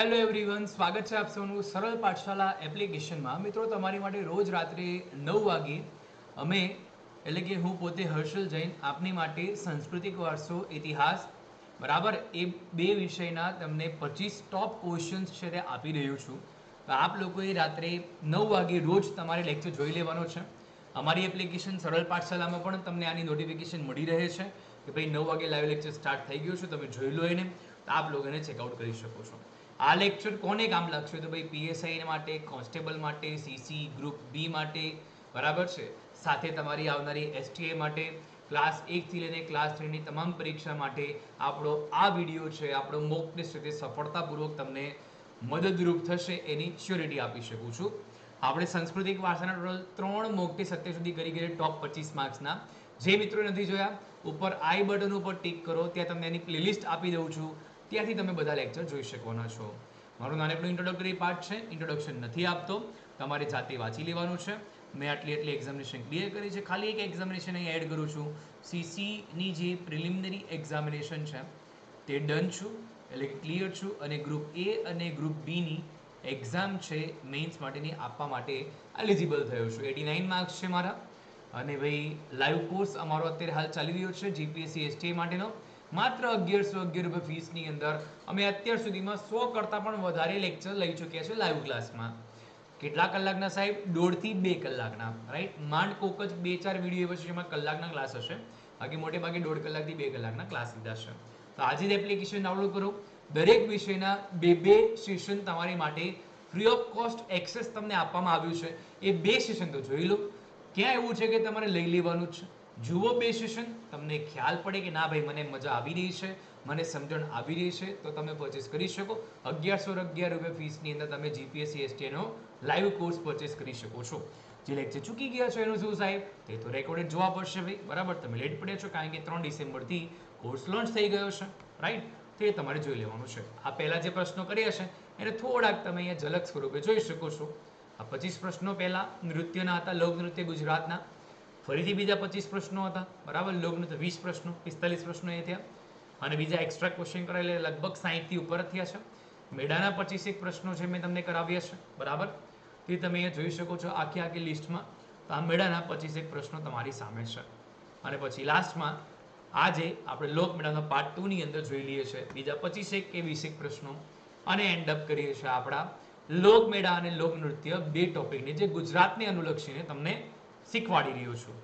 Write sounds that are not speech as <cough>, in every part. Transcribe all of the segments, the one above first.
Hello everyone સ્વાગત છે આપ સૌનું સરળ પાઠશાલા એપ્લિકેશનમાં મિત્રો, તમારી માટે રોજ રાત્રે નવ વાગે અમે, એટલે કે હું પોતે હર્ષલ જૈન, આપની માટે સાંસ્કૃતિક વારસો, ઇતિહાસ, બરાબર, એ બે વિષયના તમને પચીસ ટોપ ક્વેશ્ચન્સ છે તે આપી રહ્યો છું. તો આપ લોકોએ રાત્રે નવ વાગે રોજ તમારે લેક્ચર જોઈ લેવાનો છે. અમારી એપ્લિકેશન સરળ પાઠશાલામાં પણ તમને આની નોટિફિકેશન મળી રહે છે કે ભાઈ નવ વાગે લાઈવ લેક્ચર સ્ટાર્ટ થઈ ગયું છે, તમે જોઈ લો એને. તો આપ લોકોને ચેકઆઉટ કરી શકો છો. આ લેક્ચર કોને કામ લાગશે તો ભાઈ પીએસઆઈ માટે કોન્સ્ટેબલ માટે સીસી ગ્રુપ બી માટે, બરાબર છે? સાથે તમારી આવનારી એસટીએ માટે ક્લાસ એકથી લઈને ક્લાસ થ્રીની તમામ પરીક્ષા માટે આપણો આ વીડિયો છે, આપણો મોક ટેસ્ટ તે સફળતાપૂર્વક તમને મદદરૂપ થશે, એની શ્યોરિટી આપી શકું છું. આપણે સાંસ્કૃતિક વારસાના ટોટલ ત્રણ મોક ટેસ્ટ સુધી કરી ગયા ટોપ પચીસ માર્ક્સના જે મિત્રો નથી જોયા, ઉપર આઈ બટન ઉપર ટિક કરો, ત્યાં તમને એની પ્લેલિસ્ટ આપી દઉં છું. ત્યાંથી તમે બધા લેક્ચર જોઈ શકવાના છો. મારું નાનકડું ઇન્ટ્રોડક્ટરી પાર્ટ છે. ઇન્ટ્રોડક્શન નથી આપતો. તમારે જાતે વાંચી લેવાનું છે. મેં આટલી આટલી એક્ઝામિનેશન ક્લિયર કરી છે. ખાલી એક એક્ઝામિનેશન અહીં એડ કરું છું. સીસીની જે પ્રિલિમિનરી એક્ઝામિનેશન છે, તે ડન છું. એટલે ક્લિયર છું. અને ગ્રુપ એ અને ગ્રુપ બીની એક્ઝામ છે મેઇન્સ માટેની આપવા માટે એલિજિબલ થયો છું. એટી નાઇન માર્ક્સ છે મારા. અને ભાઈ લાઈવ કોર્સ અમારો અત્યારે હાલ ચાલી રહ્યો છે. જીપીએસસી એસટી માટેનો. માત્ર અગિયારસો અગિયાર રૂપિયા ફીસની અંદર અમે અત્યાર સુધીમાં સો કરતાં પણ વધારે લેક્ચર લઈ ચૂક્યા છે લાઈવ ક્લાસમાં કેટલા કલાકના સાહેબ? દોઢથી બે કલાકના રાઈટ માંડ કોક જ બે ચાર વીડિયો એવા છે જેમાં કલાકના ક્લાસ હશે. બાકી મોટે ભાગે દોઢ કલાકથી બે કલાકના ક્લાસ લીધા છે તો આજે જ એપ્લિકેશન ડાઉનલોડ કરો. દરેક વિષયના બે બે સેશન તમારી માટે ફ્રી ઓફ કોસ્ટ એક્સેસ તમને આપવામાં આવ્યું છે. એ બે સેશન તો જોઈ લો. ક્યાં એવું છે કે તમારે લઈ લેવાનું જ છે? જુઓ બે સેશન, તમને ખ્યાલ પડે કે ના ભાઈ, મને મજા આવી રહી છે, મને સમજણ આવી રહી છે, તો તમે પરચેસ કરી શકો. અગિયારસો અગિયાર રૂપિયા ફીસની અંદર તમે જીપીએસસી એસટીનો લાઈવ કોર્સ પરચેસ કરી શકો છો. જે લેક્ચર ચૂકી ગયા છો એનું શું સાહેબ? તે તો રેકોર્ડેડ જોવા પડશે ભાઈ. બરાબર? તમે લેટ પડ્યા છો કારણ કે ત્રણ ડિસેમ્બરથી કોર્સ લોન્ચ થઈ ગયો છે. રાઈટ તે તમારે જોઈ લેવાનું છે. આ પહેલાં જે પ્રશ્નો કર્યા છે, એને થોડાક તમે અહીંયા ઝલક સ્વરૂપે જોઈ શકો છો. આ પચીસ પ્રશ્નો પહેલાં, નૃત્યના હતા, લોકનૃત્ય ગુજરાતના. ફરીથી બીજા પચીસ પ્રશ્નો હતા. બરાબર? લોકનૃત્ય વીસ પ્રશ્નો, પિસ્તાલીસ પ્રશ્નો એ થયા. અને બીજા એક્સ્ટ્રા ક્વેશ્ચન કરાયેલા લગભગ સાહીઠથી ઉપર થયા છે. મેળાના પચીસેક પ્રશ્નો છે મેં તમને કરાવ્યા છે, બરાબર? તે તમે અહીંયા જોઈ શકો છો આખી આખી લિસ્ટમાં. તો આ મેળાના પચીસેક પ્રશ્નો તમારી સામે છે. અને પછી લાસ્ટમાં આજે આપણે લોક મેળાના પાર્ટ ટુની અંદર જોઈ લઈએ છીએ. બીજા પચીસેક કે વીસેક પ્રશ્નો. અને એન્ડ અપ કરીએ છીએ આપણા લોકમેળા અને લોકનૃત્ય બે ટોપિકને જે ગુજરાતને અનુલક્ષીને તમને શીખવાડી રહ્યો છું.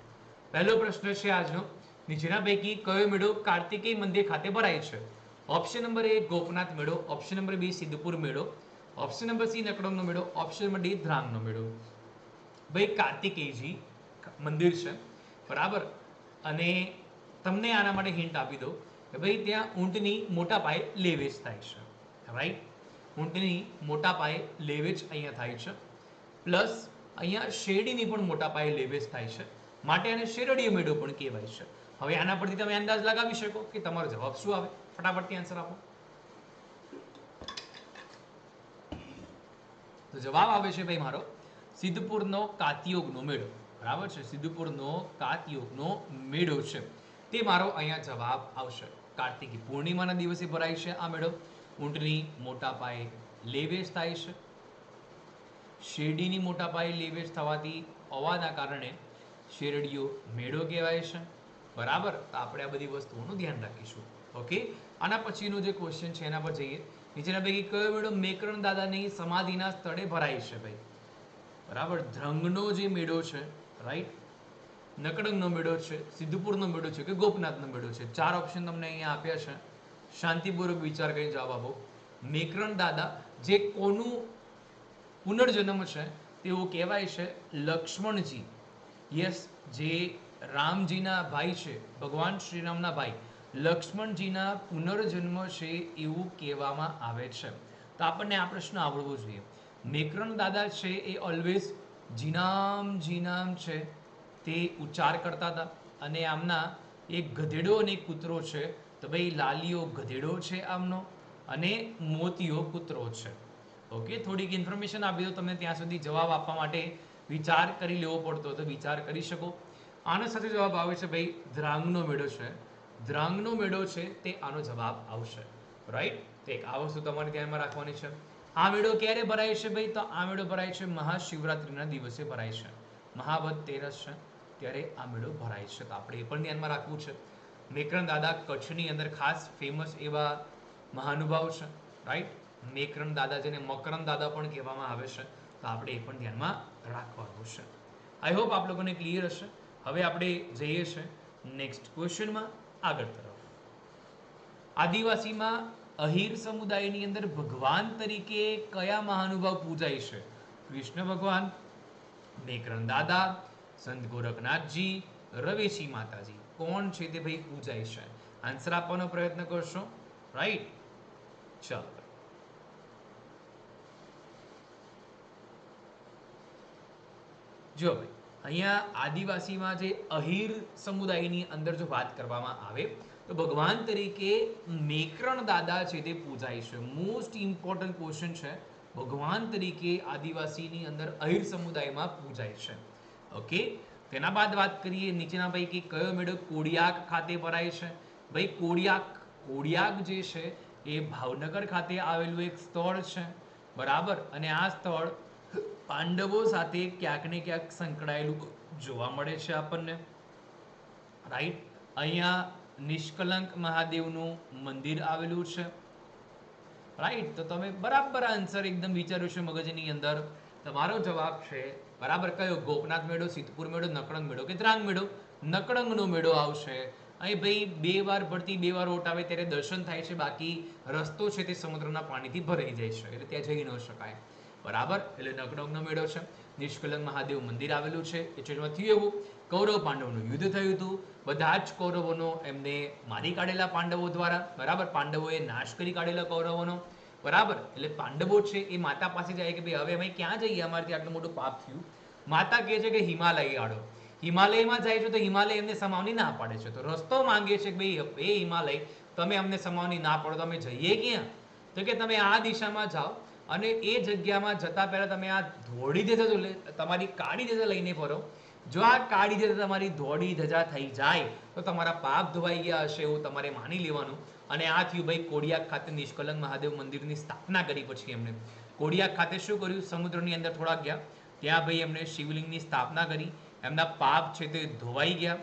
પહેલો પ્રશ્ન છે આજનો. નીચેના પૈકી કયો મેળો કાર્તિકેય મંદિર ખાતે ભરાય છે? ઓપ્શન નંબર એ ગોપનાથ મેળો. ઓપ્શન નંબર બી સિદ્ધપુર મેળો. ઓપ્શન નંબર સી નકડમનો મેળો. ઓપ્શન નંબર ડી ધ્રાંગનો મેળો. ભાઈ, કાર્તિકેયજી મંદિર છે. બરાબર? અને તમને આના માટે હિન્ટ આપી દઉં કે ભાઈ, ત્યાં ઊંટની મોટા પાયે લેવેચ થાય છે. રાઈટ ઊંટની મોટા પાયે લેવેચ અહીંયા થાય છે. પ્લસ અહીંયા શેરડીની પણ મોટા પાયે લેવેસ થાય છે. માટે આને શેરડીયો મેળો પણ કહેવાય છે. હવે આના પરથી તમે અંદાજ લગાવી શકો કે તમારો જવાબ શું આવે? ફટાફટથી આન્સર આપો. તો જવાબ આવે છે ભાઈ મારો, સિદ્ધપુરનો કાતિયોગનો મેળો. બરાબર છે? સિદ્ધપુરનો કાતયોગનો મેળો છે. તે મારો અહીંયા જવાબ આવશે. કાર્તિકી પૂર્ણિમાના દિવસે ભરાય છે આ મેળો. ઊંટની મોટા પાયે લેવેશ થાય છે. શેરડીની મોટા પાયે લેવેચ થવાથી અવાના કારણે શેરડીઓ મેળો કહેવાય છે. બરાબર? તો આપણે આ બધી વસ્તુઓનું ધ્યાન રાખીશું. ઓકે આના પછીનો જે ક્વેશ્ચન છે, એના પર જઈએ. નીચેના પૈકી કયો મેળો મેકરણ દાદાની સમાધિના સ્થળે ભરાય છે ભાઈ? બરાબર? ધ્રંગનો જે મેળો છે રાઈટ નકડંગનો મેળો છે, સિદ્ધપુરનો મેળો છે કે ગોપનાથનો મેળો છે? ચાર ઓપ્શન તમને અહીંયા આપ્યા છે. શાંતિપૂર્વક વિચાર કરીને જવાબ આપો. મેકરણ દાદા જે કોનું પુનર્જન્મ છે તેવું કહેવાય છે લક્ષ્મણજી. યસ જે રામજીના ભાઈ છે, ભગવાન શ્રીરામના ભાઈ, લક્ષ્મણજીના પુનર્જન્મ છે એવું કહેવામાં આવે છે. તો આપણને આ પ્રશ્ન આવડવો જોઈએ. મેકરણ દાદા છે એ ઓલવેઝ જીનામ જીનામ છે તે ઉચ્ચાર કરતા હતા. અને આમના એક ગધેડો અને કૂતરો છે. તો ભાઈ લાલીઓ ગધેડો છે આમનો અને મોતીઓ કૂતરો છે. ઓકે થોડીક ઇન્ફોર્મેશન આપી દો. તમને ત્યાં સુધી જવાબ આપવા માટે વિચાર કરી લેવો પડતો તો વિચાર કરી શકો. આના સાથે જવાબ આવે છે, ભાઈ ધ્રાંગનો મેળો છે. ધ્રાંગનો મેળો છે તે આનો જવાબ આવશે. રાઈટ તો એક આ વસ્તુ તમારે ધ્યાનમાં રાખવાની છે. આ મેળો ક્યારે ભરાય છે, ભાઈ? તો આ મેળો ભરાય છે, મહાશિવરાત્રિના દિવસે ભરાય છે. મહાવત તેરસ છે, ત્યારે આ મેળો ભરાય છે. તો આપણે એ પણ ધ્યાનમાં રાખવું છે. મેકરણ દાદા કચ્છની અંદર ખાસ ફેમસ એવા મહાનુભાવ છે. રાઈટ મેકરણ દાદા જેને મકરંદ દાદા પણ કહેવામાં આવે છે. તો આપણે એ પણ ધ્યાનમાં રાખવાનું છે. આઈ હોપ આપ લોકોને ક્લિયર હશે. હવે આપણે જઈએ છે નેક્સ્ટ ક્વેશ્ચનમાં આગળ તરફ. આદિવાસીમાં અહીર સમુદાયની અંદર ભગવાન તરીકે કયા મહાનુભાવ પૂજાય છે? કૃષ્ણ ભગવાન, મેકરણ દાદા, સંત ગોરખનાથજી, રવેશી માતાજી. કોણ છે તે ભાઈ પૂજાય છે? આન્સર આપવાનો પ્રયત્ન કરશો. રાઈટ ચાલો. જો ભાઈ, અહીંયા આદિવાસીમાં જે અહીર સમુદાયની અંદર જો વાત કરવામાં આવે, તો ભગવાન તરીકે મેકરણ દાદા છે તે પૂજાય છે. મોસ્ટ ઇમ્પોર્ટન્ટ ક્વેશ્ચન છે, ભગવાન તરીકે આદિવાસીની અંદર અહીર સમુદાયમાં પૂજાય છે. ઓકે તેના બાદ વાત કરીએ, નીચેના પૈકી કયો મેળો કોડિયાક ખાતે ભરાય છે? ભાઈ, કોડિયાક કોડિયાક જે છે, એ ભાવનગર ખાતે આવેલું એક સ્થળ છે. બરાબર? અને આ સ્થળ પાંડવો સાથે ક્યાંક ને ક્યાંક સંકળાયેલું જોવા મળે છે આપણને. રાઈટ અહીંયા નિષ્કલંક મહાદેવનું મંદિર આવેલું છે. રાઈટ તો તમે બરાબર આન્સર એકદમ વિચાર્યું છે મગજની અંદર. તમારો જવાબ છે, બરાબર કયો? ગોપનાથ મેળો, સિદ્ધપુર મેળો, નકળંગ મેળો કે ત્રાંગ મેળો? નકળંગનો મેળો આવશે. અહીં ભાઈ બે વાર ભરતી, બે વાર ઓટ આવે ત્યારે દર્શન થાય છે, બાકી રસ્તો છે તે સમુદ્રના પાણીથી ભરાઈ જાય છે, એટલે ત્યાં જઈ ન શકાય. બરાબર? એટલે નકડોંગનો મેળો છે. નિષ્કલંક મહાદેવ મંદિર આવેલું છે. એ ચેટમાં થયું એવું કૌરવ પાંડવનું યુદ્ધ થયું હતું. બધા જ કૌરવોનો એમને મારી કાઢેલા પાંડવો દ્વારા, બરાબર? પાંડવોએ નાશ કરી કાઢેલા કૌરવોનો. બરાબર? એટલે પાંડવો છે એ માતા પાસે જાય કે ભાઈ, હવે અમે ક્યાં જઈએ? અમારાથી આટલું મોટું પાપ થયું. માતા કહે છે કે, હિમાલય આડો. હિમાલયમાં જાય છે તો હિમાલય એમને સમાવની ના પાડે છે. તો રસ્તો માંગે છે કે ભાઈ, એ હિમાલય, તમે અમને સમાવની ના પાડો, તો અમે જઈએ ક્યાં? તો કે, તમે આ દિશામાં જાઓ. અને એ જગ્યામાં જતા પહેલા તમે આ ધોળી ધજા જો તમારી કાળી ધજા લઈને ફરો. જો આ કાળી ધજા તમારી ધોળી ધજા થઈ જાય, તો તમારા પાપ ધોવાઈ ગયા હશે એવું તમારે માની લેવાનું. અને આ થયું ભાઈ કોડિયાક ખાતે નિષ્કલંક મહાદેવ મંદિરની સ્થાપના કરી પછી એમણે. કોડિયાક ખાતે શું કર્યું? સમુદ્રની અંદર થોડા ગયા. ત્યાં ભાઈ એમણે શિવલિંગની સ્થાપના કરી. એમના પાપ છે તે ધોવાઈ ગયા.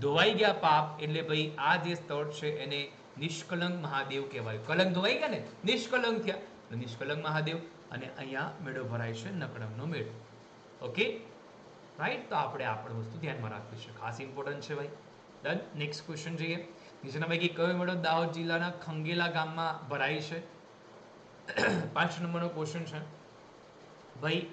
ધોવાઈ ગયા પાપ એટલે ભાઈ આ જે સ્થળ છે એને નિષ્કલંક મહાદેવ કહેવાય. કલંક ધોવાઈ ગયા ને? નિષ્કલંક થયા. એટલે નિષ્કલંક મહાદેવ અને અહીંયા મેળો ભરાય છે નકડમનો મેળો. ઓકે રાઈટ તો આપણે આપણે વસ્તુ ધ્યાનમાં રાખવી છે. ખાસ ઇમ્પોર્ટન્ટ છે ભાઈ. ડન નેક્સ્ટ ક્વેશ્ચન જોઈએ. નીચેના પૈકી કયો મેળો દાહોદ જિલ્લાના ખંગેલા ગામમાં ભરાય છે? <coughs> પાંચ નંબરનો ક્વેશ્ચન છે. ભાઈ,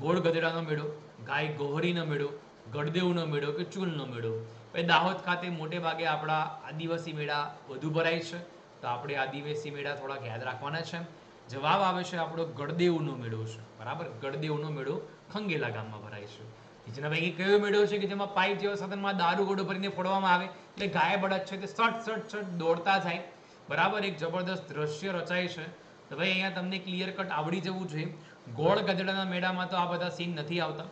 ગોળ ગધેડાનો મેળો, ગાય ગોહરીનો મેળો, ગળદેવનો મેળો કે ચૂલનો મેળો? ભાઈ, દાહોદ ખાતે મોટે ભાગે આપણા આદિવાસી મેળા વધુ ભરાય છે. તો આપણે આદિવાસી મેળા થોડાક યાદ રાખવાના છે. જવાબ આવે છે આપણો ગળદેવનો મેળો છે. બરાબર? ગળદેવનો મેળો ખંગેલા ગામમાં ભરાય છે. નીચેના પૈકી કયો મેળો છે કે જેમાં પાઇપ જેવા સાધનમાં દારૂ ગોડો ભરીને ફોડવામાં આવે? એટલે ગાય બળદ છે તે સટ સટ સટ દોડતા જાય. બરાબર? એક જબરદસ્ત દ્રશ્ય રચાય છે. તો ભાઈ અહીંયા તમને ક્લિયર કટ આવડી જવું જોઈએ. ગોળ ગધેડાના મેળામાં તો આ બધા સીન નથી આવતા.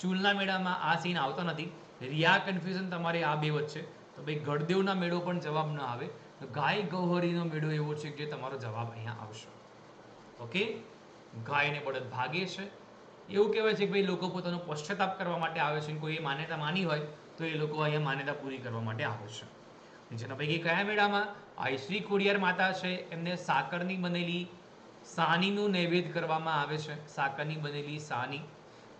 ચૂલના મેળામાં આ સીન આવતા નથી. રિયા કન્ફ્યુઝન તમારે આ બે વચ્ચે. તો ભાઈ ગળદેવના મેળો પણ જવાબ ન આવે. તો ગાય ગૌહરીનો મેળો એવો છે કે તમારો જવાબ અહીંયા આવશે. ઓકે? ગાય ને બળદ ભાગે છે. એવું કહેવાય છે કે ભાઈ લોકો પોતાનો પશ્ચાતાપ કરવા માટે આવે છે કોઈ એ માન્યતા માની હોય તો એ લોકો અહીંયા માન્યતા પૂરી કરવા માટે આવે છે. જેના પૈકી કયા મેળામાં? આ શ્રી ખોડિયાર માતા છે. એમને સાકરની બનેલી સાનીનું નૈવેદ્ય કરવામાં આવે છે. સાકરની બનેલી સાની.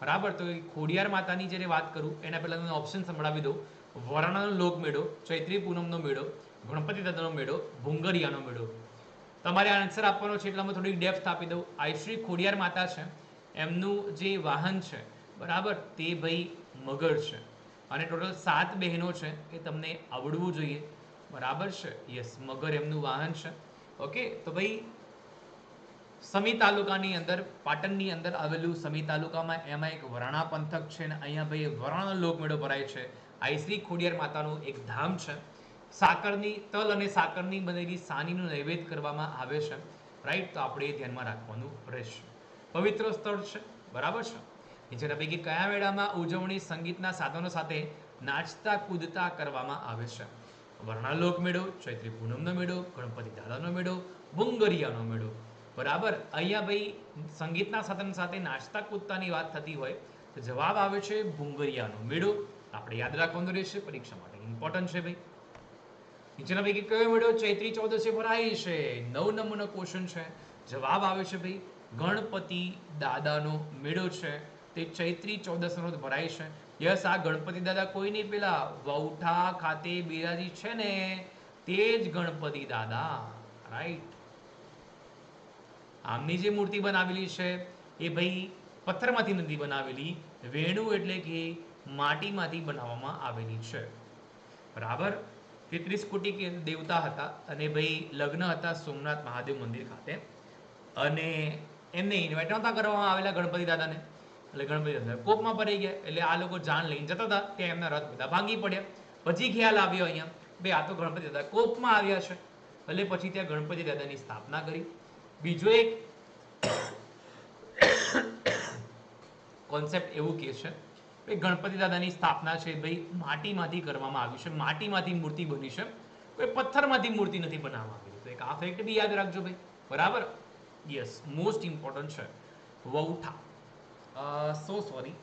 બરાબર? તો એ ખોડિયાર માતાની જ્યારે વાત કરું, એના પહેલાં તમને ઓપ્શન સંભળાવી દઉં. વરાણાનો લોક મેળો, ચૈત્રી પૂનમનો મેળો, ગણપતિ દાદાનો મેળો ભૂંગરિયાનો મેળો. તમારે આન્સર આપવાનો છે એટલામાં થોડીક ડેપ્થ આપી દઉં. આયશ્રી ખોડિયાર માતા છે. એમનું જે વાહન છે, બરાબર? તે ભાઈ મગર છે. અને ટોટલ સાત બહેનો છે, એ તમને આવડવું જોઈએ. બરાબર છે? યસ મગર એમનું વાહન છે. ઓકે તો ભાઈ, સમી તાલુકાની અંદર, પાટણની અંદર આવેલું સમી તાલુકામાં એમાં એક વરાણા પંથક છે અને અહીંયા ભાઈ વરાણા લોકમેળો ભરાય છે. આઈશ્રી ખોડિયાર માતાનું એક ધામ છે. સાકરની તલ અને સાકરની બનેલી સાનીનું નૈવેદ્ય કરવામાં આવે છે. રાઈટ તો આપણે એ ધ્યાનમાં રાખવાનું રહેશે. પવિત્ર સ્થળ છે. બરાબર છે? નીચેના પૈકી કયા મેળામાં ઉજવણી સંગીતના સાધનો સાથે નાચતા, કૂદતા કરવામાં આવે છે? વર્ણાલોક મેળો, ચૈત્રી પૂનમનો મેળો, ગણપતિ દાદાનો મેળો, બુંગરિયાનો મેળો. બરાબર? અહીંયા ભાઈ સંગીતના સાધન સાથે નાચતા, કૂદતાની વાત થતી હોય, તો જવાબ આવે છે ભૂંગરિયાનો મેળો. આપણે યાદ રાખવાનું રહેશે. પરીક્ષા માટે ઇમ્પોર્ટન્ટ છે ભાઈ. નીચેના પૈકી કયો મેળો ચૈત્રી ચૌદસે ભરાય છે? નવ નંબરનો ક્વેશ્ચન છે. જવાબ આવે છે ભાઈ, ગણપતિ દાદાનો મેળો છે. તે ચૈત્રી ચૌદસનો ભરાય છે. યસ, આ ગણપતિ દાદા કોઈ નહીં, પેલા વૌઠા ખાતે બિરાજી છે ને, તે જ ગણપતિ દાદા. રાઈટ આમની જે મૂર્તિ બનાવેલી છે, એ ભાઈ પથ્થરમાંથી નથી બનાવેલી, વેણુ એટલે કે માટીમાંથી બનાવવામાં આવેલી છે. બરાબર? તેત્રીસ કોટી દેવતા હતા અને ભાઈ લગ્ન હતા સોમનાથ મહાદેવ મંદિર ખાતે. અને એમને ઇન્વાઇટ નહોતા કરવામાં આવેલા ગણપતિ દાદાને. એટલે ગણપતિ દાદા કોપમાં પડી ગયા. એટલે આ લોકો જાન લઈને જતા હતા ત્યાં એમના રથ બધા ભાંગી પડ્યા. પછી ખ્યાલ આવ્યો અહીંયા ભાઈ આ તો ગણપતિ દાદા કોપમાં આવ્યા છે. એટલે પછી ત્યાં ગણપતિ દાદાની સ્થાપના કરી. બીજો એક <coughs> કોન્સેપ્ટ એવું કે છે ગણપતિ દાદાની સ્થાપના છે, ભાઈ, માટીમાંથી કરવામાં આવી છે. માટીમાંથી મૂર્તિ બની છે. કોઈ પથ્થરમાંથી મૂર્તિ નથી બનાવવામાં આવી. તો એક આ ફેક્ટ બી યાદ રાખજો ભાઈ. બરાબર? યસ મોસ્ટ ઇમ્પોર્ટન્ટ છે. વૌઠા સો સોરી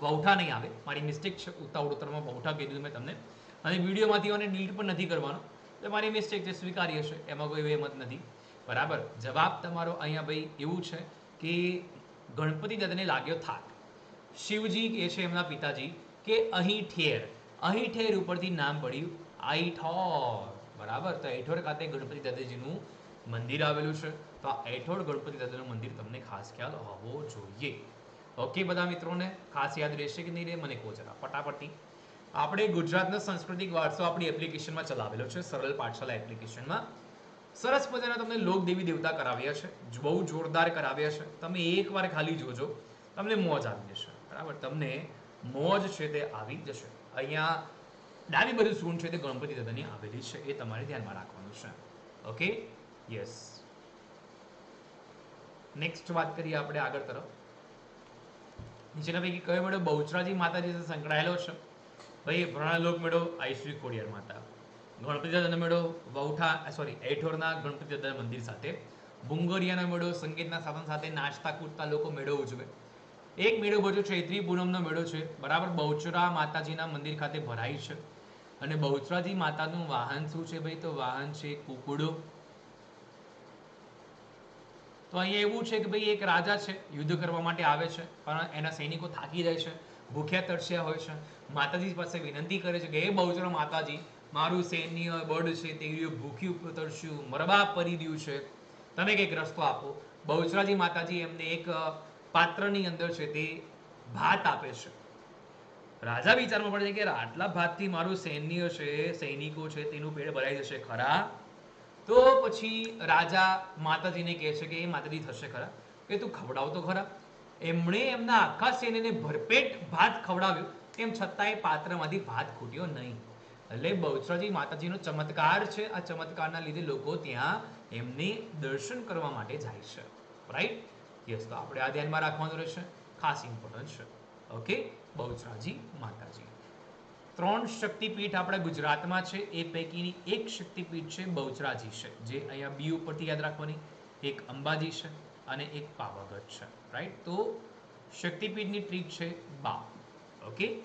વૌઠા નહીં આવે. મારી મિસ્ટેક છે. ઉતાવળ ઉત્તરમાં વૌઠા કહી દીધું મેં તમને. અને વિડીયોમાંથી મને ડિલીટ પણ નથી કરવાનો. એટલે મારી મિસ્ટેક છે, સ્વીકાર્ય છે. એમાં કોઈ વહેમત નથી. બરાબર? જવાબ તમારો અહીંયા, ભાઈ, એવું છે કે ગણપતિ દાદાને લાગ્યો થાક. શિવજી કે છે એમના પિતાજી કે અહીં ઠેર અહીં ઠેર ઉપરથી નામ પડ્યું આઈઠોર. બરાબર? તો એઠોર ખાતે ગણપતિ દાદાજીનું મંદિર આવેલું છે. તો આ એઠોર ગણપતિ દાદાનું મંદિર તમને ખાસ ખ્યાલ હોવો જોઈએ. ઓકે બધા મિત્રોને, ખાસ યાદ રહેશે કે નહીં રહે? મને કહો જરા, ફટાફટથી. આપણે ગુજરાતનો સાંસ્કૃતિક વારસો આપણી એપ્લિકેશનમાં ચલાવેલો છે, સરળ પાઠશાલા એપ્લિકેશનમાં સરસ મજાના તમને લોક દેવી દેવતા કરાવ્યા છે, બહુ જોરદાર કરાવ્યા છે. તમે એકવાર ખાલી જોજો, તમને મોજ આવી જશે. બરાબર? તમને મોજ છે તે આવી જશે. અહીંયા ડાબી બાજુ સૂન છે તે ગણપતિ દાદાની આવેલી છે, એ તમારે ધ્યાનમાં રાખવાનું છે. ઓકે? યસ. નેક્સ્ટ વાત કરીએ આપણે આગળ તરફ. નીચેના પૈકી કયો મેળો? બહુચરાજી માતાજી સાથે સંકળાયેલો છે. ભાઈ ભરણાલોક મેળો આઈશ્રી ખોડિયાર માતા. ગણપતિ દાદાનો મેળો વૌઠા સોરી એઠોરના ગણપતિ દાદા મંદિર સાથે. બુંગોરિયાનો મેળો સંગીતના સાધન સાથે નાચતા કૂદતા લોકો મેળો ઉજવે. એક મેળો ભજો ચૈત્રી પૂનમનો મેળો છે. બરાબર, બહુચરા માતાજીના મંદિર ખાતે ભરાય છે. અને બહુચરાજી માતાનું વાહન શું છે ભાઈ? તો વાહન છે કુકડો. તો અહીંયા એવું છે કે ભાઈ, એક રાજા છે, યુદ્ધ કરવા માટે આવે છે, પણ એના સૈનિકો થાકી જાય છે, ભૂખ્યા તરસ્યા હોય છે. માતાજી પાસે વિનંતી કરે છે કે, હે બહુચરા માતાજી, મારું સૈન્ય, બળ છે તે ભૂખ્યું તરસ્યું મરબા પરી રહ્યું છે. તમે કંઈક રસ્તો આપો. બહુચરાજી માતાજી એમને એક પાત્રની અંદર છે તે ભાત આપે છે. રાજા વિચારમાં પડે છે કે આટલા ભાતથી મારું સૈન્ય છે, સૈનિકો છે, તેનું પેટ ભરાઈ જશે ખરા? તો પછી રાજા માતાજીને કહે છે કે એ માતાજી થશે ખરા? કે તું ખવડાવ તો ખરા? એમણે એમના આખા સૈન્યને ભરપેટ ભાત ખવડાવ્યું. તેમ છતાંય પાત્રમાંથી ભાત ખૂટ્યો નહીં. એટલે બહુચરાજી માતાજીનો ચમત્કાર છે. આ ચમત્કારના લીધે લોકો ત્યાં એમને દર્શન કરવા માટે જાય છે. રાઈટ યસ તો આપણે આ ધ્યાનમાં રાખવાનું રહેશે. ખાસ ઇમ્પોર્ટન્ટ છે. ઓકે બહુચરાજી માતાજી. ત્રણ શક્તિપીઠ આપણા ગુજરાતમાં છે. એ પૈકીની એક શક્તિપીઠ છે બહુચરાજી છે. જે અહીંયા બી ઉપરથી યાદ રાખવાની. એક અંબાજી છે અને એક પાવાગઢ છે. રાઈટ તો શક્તિપીઠની ટ્રીક છે બા. ઓકે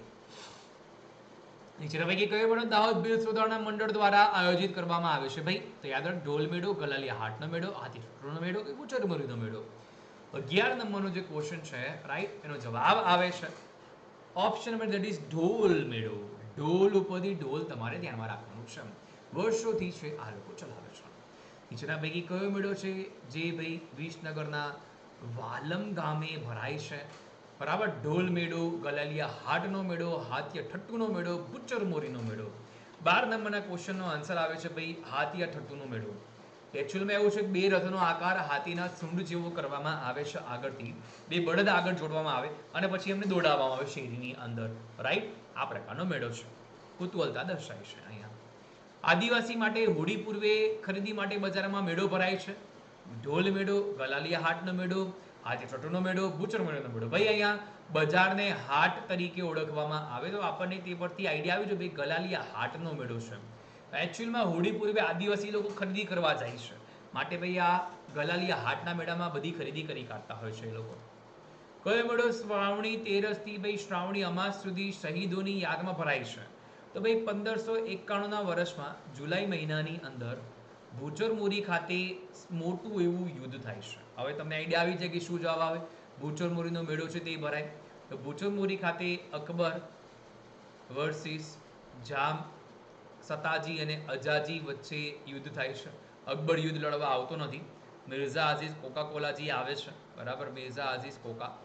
નીચેના પૈકી કયો મેળો દાહોદ બિલ સુધારણા મંડળ દ્વારા આયોજિત કરવામાં આવે છે ભાઈ? તો યાદ રાખ, ઢોલ મેળો ગલાલિયા હાટનો મેળો, હાથી મેળો કે ગુચરમરીનો મેળો? અગિયાર નંબરનો જે ક્વેશ્ચન છે રાઈટ એનો જવાબ આવે છે. ઓપ્શન નંબર દેટ ઇઝ ઢોલ મેળો. ઢોલ ઉપરથી ઢોલ તમારે ધ્યાનમાં રાખવાનું છે. વર્ષોથી છે, આ લોકો ચલાવે છે. નીચેના પૈકી કયો મેળો છે? જે ભાઈ વિસનગરના વાલમ ગામે ભરાય છે. બરાબર? ઢોલ મેળો, ગલાલિયા હાટનો મેળો, હાથિયા ઠટ્ટુનો મેળો બુચ્ચર મોરીનો મેળો. બાર નંબરના ક્વેશ્ચનનો આન્સર આવે છે ભાઈ, હાથિયા ઠટ્ટુનો મેળો. એકચ્યુઅલમાં એવું છે કે બે રથનો આકાર હાથીના સૂંઢ જેવો કરવામાં આવે છે આગળથી. બે બળદ આગળ જોડવામાં આવે અને પછી એમને દોડાવવામાં આવે શેરીની અંદર. રાઈટ આ પ્રકારનો મેળો છે. કુતૂહલતા દર્શાય છે અહીંયા. આદિવાસી માટે હોળી પૂર્વે ખરીદી માટે બજારમાં મેળો ભરાય છે. ઢોલ મેળો, ગલાલિયા હાટનો મેળો આજે ચટુનો મેળો બુચર મેળોનો મેળો. ભાઈ, અહીંયા બજારને હાટ તરીકે ઓળખવામાં આવે. તો આપણને તે પરથી આઈડિયા આવી જો ભાઈ ગલાલિયા હાટનો મેળો છે. એકચ્યુઅલમાં હોળી પૂર્વે આદિવાસી લોકો ખરીદી કરવા જાય છે. માટે ભાઈ આ ગલાલિયા હાટના મેળામાં બધી ખરીદી કરી કાઢતા હોય છે એ લોકો. કયો મેળો શ્રાવણી તેરસથી ભાઈ શ્રાવણી અમાસ સુધી શહીદોની યાદમાં ભરાય છે. તો ભાઈ પંદરસો એકાણુંના વર્ષમાં જુલાઈ મહિનાની અંદર ભૂચરમુરી ખાતે મોટું એવું યુદ્ધ થાય છે. હવે તમને આઈડિયા આવી છે કે શું જવાબ આવે? ભૂચરમુરીનો મેળો છે તે ભરાય. તો ભૂચરમુરી ખાતે અકબર વર્સિસ જામ સતાજી અને અજાજી વચ્ચે યુદ્ધ થાય છે. અકબર યુદ્ધ લડવા આવતો નથી. મિર્ઝા અઝીઝ કોકા કોલાજી આવે છે. બરાબર? મિર્ઝા આઝીઝ કોકા.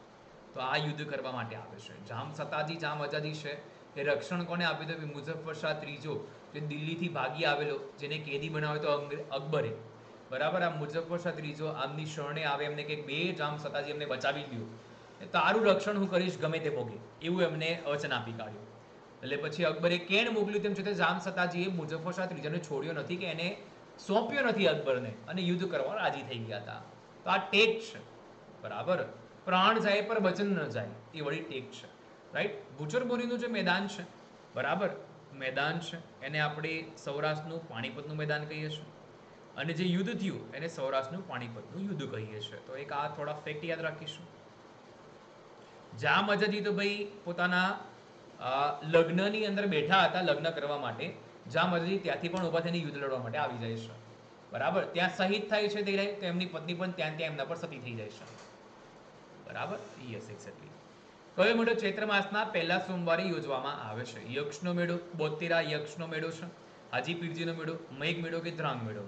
તો આ યુદ્ધ કરવા માટે આવે છે. જામ સતાજી, જામ અજાજી છે. એ રક્ષણ કોને આપ્યું હતું? મુઝફ્ફર શાહ ત્રીજો, જે દિલ્હીથી ભાગી આવેલો, જેને કેદી બનાવ્યો તો અંગ્રે- અકબરે. બરાબર? આ મુઝફ્ફર શાહ ત્રીજો, આમની શરણે આવે, એમને કે બે જામ સતાજી એમને બચાવી લ્યો. તારું રક્ષણ હું કરીશ, ગમે તે ભોગે. એવું એમને વચન આપી કાઢ્યું. એટલે પછી અકબરે કેણ મોકલ્યું તેમ છતાં જામ સતાજીએ મુઝફ્ફર ત્રીજાને છોડ્યો નથી કે એને સોંપ્યો નથી અકબરને અને યુદ્ધ કરવા રાજી થઈ ગયા હતા. તો આ ટેક છે. બરાબર? પ્રાણ જાય પર વચન ન જાય, એ વળી ટેક છે. રાઈટ ભૂચરબોરીનું જે મેદાન છે, બરાબર? મેદાન છે, એને આપણે સૌરાષ્ટ્રનું પાણીપતનું મેદાન કહીએ છીએ. અને જે યુદ્ધ થયું, એને સૌરાષ્ટ્રનું પાણીપતનું યુદ્ધ કહીએ છીએ. તો એક આ થોડા ફેક્ટ યાદ રાખીશું. જામ અજાજી તો ભાઈ પોતાના લગ્નની અંદર બેઠા હતા લગ્ન કરવા માટે. જ્યાં મરજી ત્યાંથી પણ ઊભા થઈને યુદ્ધ લડવા માટે આવી જાય છે. બરાબર? ત્યાં શહીદ થાય છે તે તો એમની પત્ની પણ ત્યાં ત્યાં એમના પર સતી થઈ જાય છે. બરાબર? યસ એક્ઝેક્ટલી કયો મેળો ચૈત્ર માસના પહેલા સોમવારે યોજવામાં આવે છે? યક્ષનો મેળો બોતેરા યક્ષનો મેળો છે, હાજી પીરજીનો મેળો મેઘ મેળો કે ધ્રાંગ મેળો?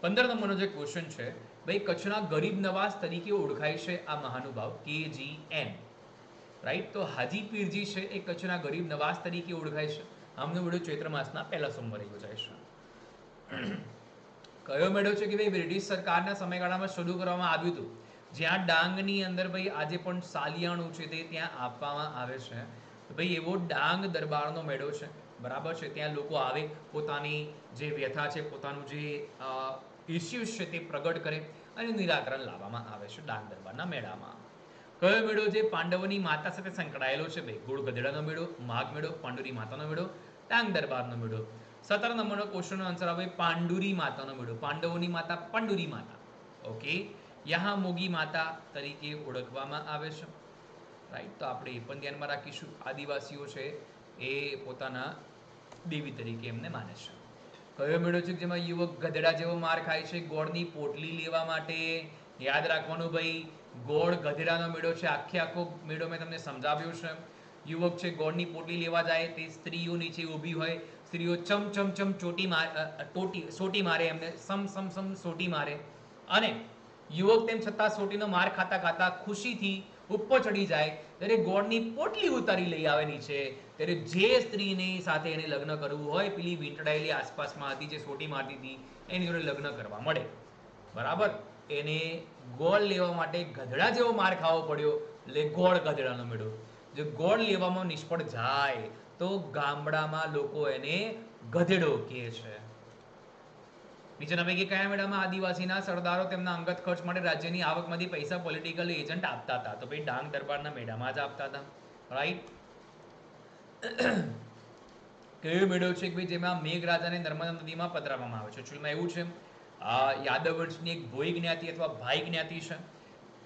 પંદર નંબરનો જે ક્વેશ્ચન છે, ભાઈ, કચ્છના ગરીબ નવાઝ તરીકે ઓળખાય છે આ મહાનુભાવ કે જી એન રાઈટ તો હાજી પીરજી છે એ કચ્છના ગરીબ નવાઝ તરીકે ઓળખાય છે. આમનો મેળો ચૈત્ર માસના પહેલા સોમવારે યોજાય છે. <clears throat> કયો મેળો છે કે ભાઈ બ્રિટિશ સરકારના સમયગાળામાં શરૂ કરવામાં આવ્યું હતું? જ્યાં ડાંગની અંદર ભાઈ આજે પણ સાલિયાણું છે તે ત્યાં આપવામાં આવે છે. ભાઈ એવો ડાંગ દરબારનો મેળો છે. બરાબર છે? ત્યાં લોકો આવે, પોતાની જે વ્યથા છે, પોતાનું જે ઇસ્યુઝ છે તે પ્રગટ કરે અને નિરાકરણ લાવવામાં આવે છે ડાંગ દરબારના મેળામાં. કયો મેળો જે પાંડવોની માતા સાથે સંકળાયેલો છે ભાઈ? ગોળ ગધેડાનો મેળો, માઘ મેળો, પાંડુરી માતાનો મેળો ટાંગ દરબારનો મેળો. સત્તર નંબરનો ક્વેશ્ચનનો આન્સર આવે પાંડુરી માતાનો મેળો. પાંડવોની માતા પાંડુરી માતા. ઓકે યહા મોગી માતા તરીકે ઓળખવામાં આવે છે. રાઈટ તો આપણે એ પણ ધ્યાનમાં રાખીશું. આદિવાસીઓ છે એ પોતાના દેવી તરીકે એમને માને છે. કયો મેળો છે જેમાં યુવક ગધેડા જેવો માર ખાય છે? ગોળની પોટલી લેવા માટે. યાદ રાખવાનું ભાઈ ગોળ ગધેડાનો મેળો છે. આખે આખો મેળો મેં તમને સમજાવ્યો છે. યુવક છે, ગોળની પોટલી લેવા જાય, તે સ્ત્રીઓ નીચે ઊભી હોય. સ્ત્રીઓ ચમ ચમ ચમ ચોટી માર ટોટી, સોટી મારે, એમને સમ સમ સમ સોટી મારે. અને યુવક તેમ છતાં સોટીનો માર ખાતા ખાતા ખુશીથી ઉપર ચડી જાય. ત્યારે ગોળની પોટલી ઉતારી લઈ આવે નીચે. ત્યારે જે સ્ત્રીની સાથે એને લગ્ન કરવું હોય, પેલી વીંટળાયેલી આસપાસમાં હતી જે સોટી મારતી હતી, એની જોડે લગ્ન કરવા મળે. બરાબર? એને ગોળ લેવા માટે ગધડા જેવો માર ખાવો પડ્યો, એટલે ગોળ ગધડાનો મેળો. જો ગોળ લેવામાં નિષ્ફળ જાય, તો ગામડામાં લોકો એને ગધેડો કહે છે. નીચેના પૈકી કયા મેળામાં આદિવાસીના સરદારો તેમના અંગત ખર્ચ માટે રાજ્યની આવકમાંથી પૈસા પોલિટિકલ એજન્ટ આપતા હતા? તો ભાઈ ડાંગ દરબારના મેળામાં જ આપતા હતા. રાઈટ <clears throat> કયો મેળો છે કે ભાઈ જેમાં મેઘરાજાને નર્મદા નદીમાં પધરાવવામાં આવે છે? એકચ્યુઅલીમાં એવું છે? યાદવ વંશની એક ભોઈ જ્ઞાતિ અથવા ભાઈ જ્ઞાતિ છે.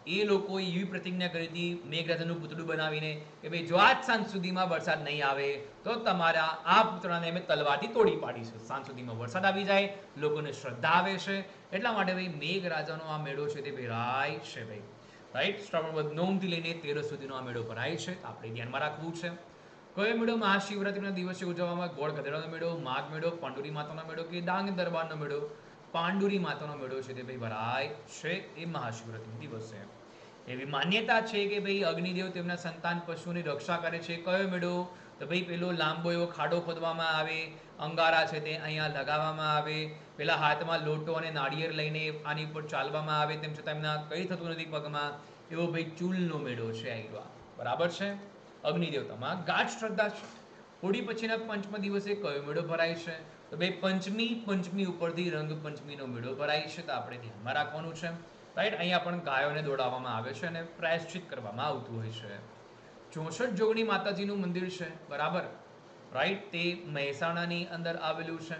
એ લોકોએ એવી પ્રતિજ્ઞા કરી હતી મેઘરાજાનું પૂતળું બનાવીને કે ભાઈ, જો આજ સાંજ સુધીમાં વરસાદ નહીં આવે, તો તમારા આ પૂતળાને અમે તલવારથી તોડી પાડીશું. સાંજ સુધીમાં વરસાદ આવી જાય, લોકોને શ્રદ્ધા આવે છે. એટલા માટે ભાઈ, મેઘરાજાનો આ મેળો છે તે ભરાય છે ભાઈ. રાઈટ શ્રાવણ નોમથી લઈને તેરસ સુધીનો આ મેળો ભરાય છે. આપણે ધ્યાનમાં રાખવું છે. કયો મેળો? મહાશિવરાત્રિના દિવસે ઉજવવામાં ગોળ ગધેડાનો મેળો, માઘ મેળો, પાંડુરી માતાનો મેળો કે ડાંગ દરબારનો મેળો? પાંડુરી માતાનો મેળો છે તે ભાઈ ભરાય છે એ મહાશિવરાત્રિના દિવસે એવી માન્યતા છે કે ભાઈ અગ્નિદેવ તેમના સંતાન પશુની રક્ષા કરે છે. કયો મેળો? તો ભાઈ પેલો લાંબો એવો ખાડો ખોદવામાં આવે, અંગારા છે તે અહીંયા લગાવવામાં આવે, પેલા હાથમાં લોટો અને નાળિયેર લઈને આની ઉપર ચાલવામાં આવે, તેમ છતાં એમના કંઈ થતું નથી પગમાં. એવો ભાઈ ચૂલનો મેળો છે આયરો બરાબર છે? અગ્નિદેવતામાં ગાઢ શ્રદ્ધા છે. હોળી પછીના પંચમ દિવસે કયો મેળો ભરાય છે? તો ભાઈ પંચમી પંચમી ઉપરથી રંગ પંચમીનો મેળો ભરાય છે, તો આપણે ધ્યાનમાં રાખવાનું છે. રાઈટ અહીંયા પણ ગાયોને દોડાવવામાં આવે છે અને પ્રાયશ્ચિત કરવામાં આવતું હોય છે. ચોસઠ જોગણી માતાજીનું મંદિર છે, બરાબર? રાઈટ તે મહેસાણાની અંદર આવેલું છે.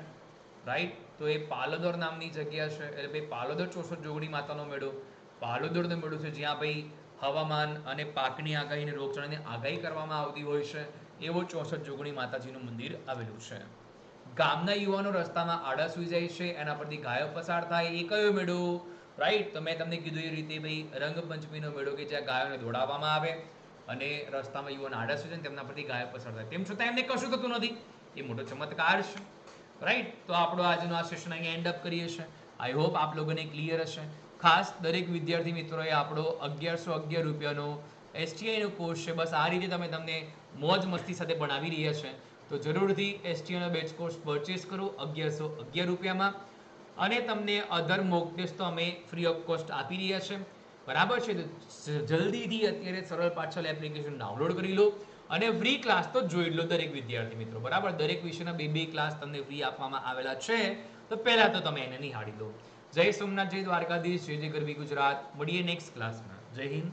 રાઈટ તો એ પાલોદર નામની જગ્યા છે, એટલે ભાઈ પાલોદર ચોસઠ જોગણી માતાનો મેળો, પાલોદરનો મેળો છે, જ્યાં ભાઈ હવામાન અને પાકની આગાહીને રોગચાળાની આગાહી કરવામાં આવતી હોય છે. એવો ચોસઠ જોગણી માતાજીનું મંદિર આવેલું છે. ગામના યુવાનો રસ્તામાં આડા સુઈ જાય છે, એના પરથી ગાયો પસાર થાય, એ કયો મેળો? રાઈટ તો મેં તમને કીધું એ રીતે ભાઈ રંગપંચમીનો મેળો કે જ્યાં ગાયોને દોડાવવામાં આવે અને રસ્તામાં યુવાન આડા સુઈ જાય તેમના પરથી ગાયો પસાર થાય. તેમ છતાં એમને કશું થતું નથી. એ મોટો ચમત્કાર છે. રાઈટ તો આપણો આજનો આ સેશન અહીંયા એન્ડ અપ કરીએ છીએ. આઈ હોપ આપ લોકોને ક્લિયર હશે. ખાસ દરેક વિદ્યાર્થી મિત્રોએ આપણો અગિયારસો અગિયાર રૂપિયાનો એસટીઆઈનો કોર્સ છે. બસ આ રીતે તમે તમને મોજ મસ્તી સાથે ભણાવી રહ્યા છે. તો જરૂરથી એસટીઓનો બેચ કોર્સ પરચેસ કરો, અગિયારસો અગિયાર રૂપિયામાં. અને તમને અધર મોક ટેસ્ટ તો અમે ફ્રી ઓફ કોસ્ટ આપી રહ્યા છે. બરાબર છે? જલ્દીથી અત્યારે સરળ પાછળ એપ્લિકેશન ડાઉનલોડ કરી લો. અને ફ્રી ક્લાસ તો જોઈ લો દરેક વિદ્યાર્થી મિત્રો. બરાબર? દરેક વિષયના બે બે ક્લાસ તમને ફ્રી આપવામાં આવેલા છે. તો પહેલા તો તમે એને નિહાળી લો. જય સોમનાથ, જય દ્વારકાધીશ, જય જય ગરવી ગુજરાત. મળીએ નેક્સ્ટ ક્લાસમાં જય હિન્દ.